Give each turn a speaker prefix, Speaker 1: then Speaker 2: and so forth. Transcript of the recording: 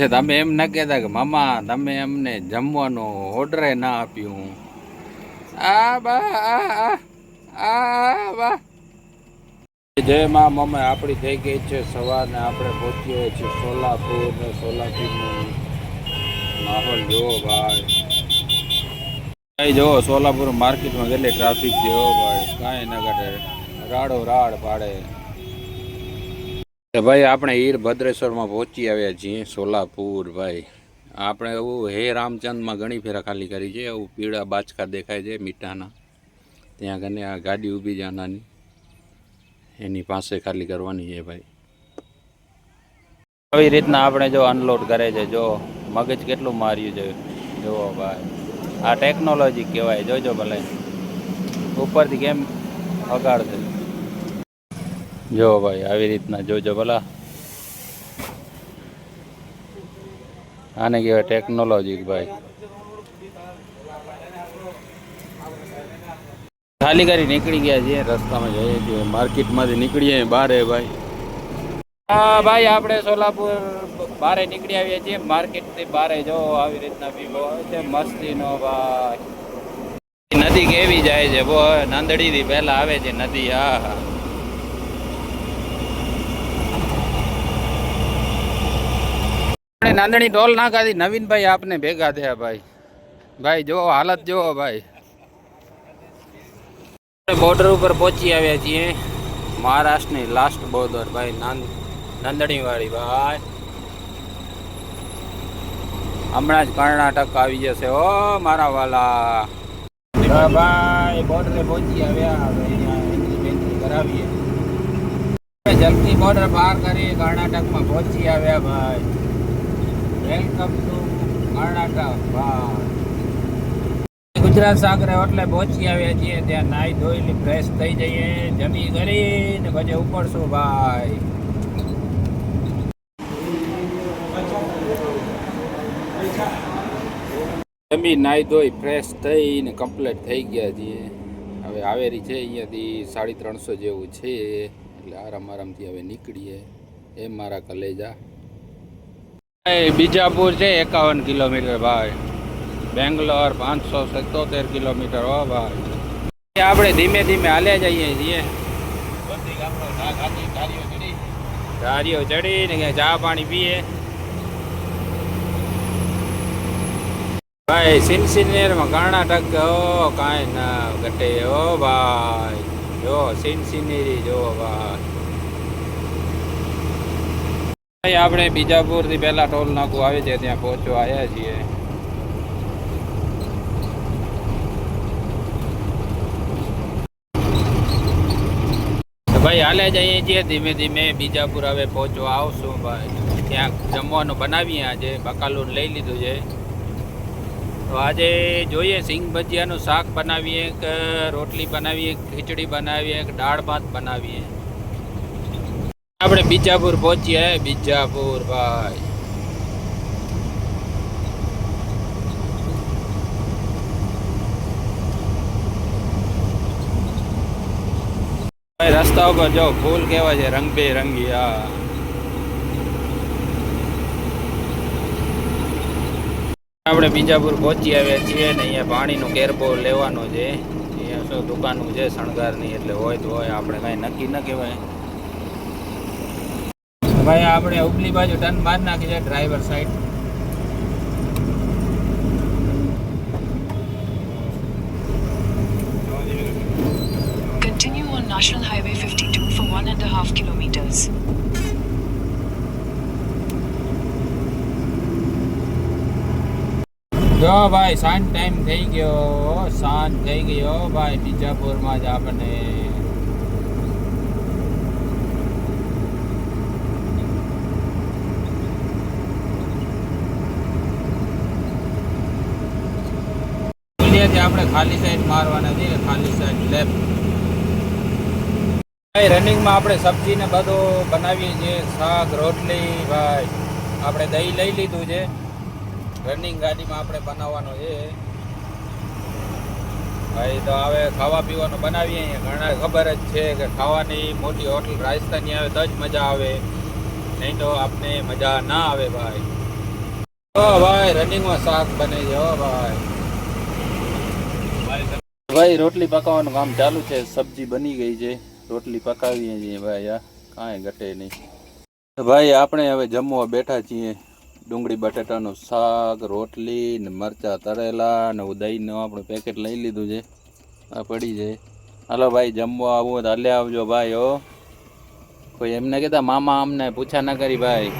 Speaker 1: છે, તમે એમ ન કહેતા કે, મામા, તમે અમને જમવાનું ઓર્ડરે ના આપ્યું આ બા, આ આ બા. જય માં મમ્મી આપણી થઈ ગઈ છે સવારને આપણે પહોંચીએ છીએ સોલાપુર ને સોલાપુરનું માહોલ જુઓ ભાઈ. ભાઈ, જુઓ, સોલાપુર માર્કેટમાં કેટલી ટ્રાફિક છે ભાઈ. કાંઈ ના ઘટે. રાડો રાડ પાડે. ભાઈ, આપણે હીર ભદ્રેશ્વરમાં પહોંચી આવ્યા છીએ, સોલાપુર, ભાઈ. આપણે એવું હે રામચંદમાં ઘણી ફેરા ખાલી કરી છે એવું પીળા બાચકા દેખાય છે, મીઠાના. ત્યાં કને આ ગાડી ઊભી છે નાની એની પાસે ખાલી કરવાની છે, ભાઈ. આવી રીતના આપણે જો અનલોડ કરે છે, જો મગજ કેટલું માર્યું છે. જુઓ, ભાઈ. આ ટેકનોલોજી કહેવાય, જોજો ભલે. ઉપરથી કેમ વગાડશે જો ભાઈ, આવી રીતના જોજો ભલા. આને કહેવાય ટેકનોલોજી ભાઈ. ખાલી કરી નીકળી ગયા છીએ, રસ્તામાં જઈએ છીએ. માર્કેટમાંથી નીકળીએ, બહાર ભાઈ. હા, ભાઈ, આપણે સોલાપુર બારે નીકળી આવીએ છીએ. માર્કેટથી બારે જો, આવી રીતના પીવો છે. મસ્તીનો ભાઈ. નદી કેવી જાય છે બો નાંદડીથી પહેલાં આવે છે નદી હા. આપણે નાંદણી ટોલ નાકાથી નવીનભાઈ આપને ભેગા થયા ભાઈ. ભાઈ જો હાલત જુઓ ભાઈ. બોર્ડર ઉપર પહોંચી આવ્યા છીએ. મહારાષ્ટ્રની લાસ્ટ બોર્ડર ભાઈ નંદણી વાળી ભાઈ. હમણાં જ કર્ણાટક આવી જશે ઓ મારા વાલા. ભાઈ બોર્ડરે પહોંચી આવ્યા. કરાવીએ. જલ્દી બોર્ડર પાર કરી, કર્ણાટકમાં પહોંચી આવ્યા, ભાઈ. વેલકમ ટુ કર્ણાટક ગુજરાત સાગરે એટલે પહોંચી આવ્યા છીએ ત્યાં નાહી ધોઈને ફ્રેશ થઈ જઈએ. જમી કરીને પછી ઉપડશું, ભાઈ. જમી નાહી ધોઈ ફ્રેશ થઈને કમ્પ્લીટ થઈ ગયા છીએ. હવે આવેરી છે અહીંયાથી સાડી ત્રણસો જેવું છે. એટલે આરામ, આરામથી હવે નીકળીએ. એ મારા કલેજા. બીજાપુર છે, એકાવન કિલોમીટર ભાઈ. બેંગ્લોર પાંચસો સત્તોતેર કિલોમીટર હો ભાઈ. આપણે ધીમે ધીમે હાલ્યા જઈએ છીએ. ધારીઓ ચડીને ક્યાં ચા પાણી પીએ. ભાઈ, સિનસિનેરમાં કર્ણાટક કાંઈ ના ઘટે ઓ ભાઈ. જો, સિનસિનેરી જો ભાઈ ભાઈ આપણે બીજાપુરથી પેલા ટોલ નાકું આવે છે ત્યાં પહોંચવા આવ્યા છીએ. ભાઈ, હાલે જઈએ છીએ. ધીમે ધીમે બીજાપુર હવે પહોંચવા આવશું ભાઈ. ત્યાં જમવાનું બનાવીએ આજે. બકાલું લઈ લીધું છે. તો આજે જોઈએ, સિંગ ભજીયાનું શાક બનાવીએ કે રોટલી બનાવીએ, ખીચડી બનાવીએ કે દાળ ભાત બનાવીએ? આપણે બીજાપુર પહોંચીએ બીજાપુર ભાઈ. રસ્તા ઉપર જો, ફૂલ કેવા છે, રંગબેરંગી આ આપણે બીજાપુર પહોંચી આવ્યા છીએ ને અહીંયા પાણીનો કેરબો લેવાનો છે. અહીંયા શું દુકાનું છે, શણગારની, એટલે હોય તો હોય, આપણે કાંઈ નક્કી ન કહેવાય. ભાઈ આપણે ઉપલી બાજુ ટર્ન માર નાખી છે driver side
Speaker 2: Continue on National Highway 52 for one and a half kilometers.
Speaker 1: જો ભાઈ સાંજ ટાઈમ થઈ ગયો સાંજ થઈ ગયો ભાઈ બીજાપુરમાં જ આપણને અહીંયાથી આપણે ખાલી સાઈડ મારવાના છીએ ખાલી સાઈડ લેફ્ટ ભાઈ રનિંગમાં આપણે સબ્જીને બધું બનાવીએ છીએ. શાક, રોટલી, ભાઈ. આપણે દહીં લઈ લીધું છે. રનિંગ ગાડીમાં આપણે બનાવવાનો છે. ભાઈ, તો હવે ખાવા પીવાનું બનાવીએ ઘણા ખબર જ છે કે ખાવાની મોટી હોટલ રાજસ્થાની આવે તો જ મજા આવે. નહીં તો આપને મજા ના આવે, ભાઈ. ભાઈ રનિંગમાં શાક બને છે, હો, ભાઈ. ભાઈ, રોટલી પકાવવાનું કામ ચાલુ છે. સબ્જી બની ગઈ છે. રોટલી પકાવીએ છીએ ભાઈ આ કાંઈ ઘટે નહીં. ભાઈ, આપણે હવે જમવા બેઠા છીએ. ડુંગળી, બટાટાનું શાક, રોટલી ને મરચાં તળેલા ને દહીંનું આપણે પેકેટ લઈ લીધું છે. આ પડી છે. હાલો ભાઈ, જમવા આવવું તો હાલે આવજો ભાઈ, હો. કોઈ એમને કહેતા, મામા અમને પૂછા ના કરી ભાઈ.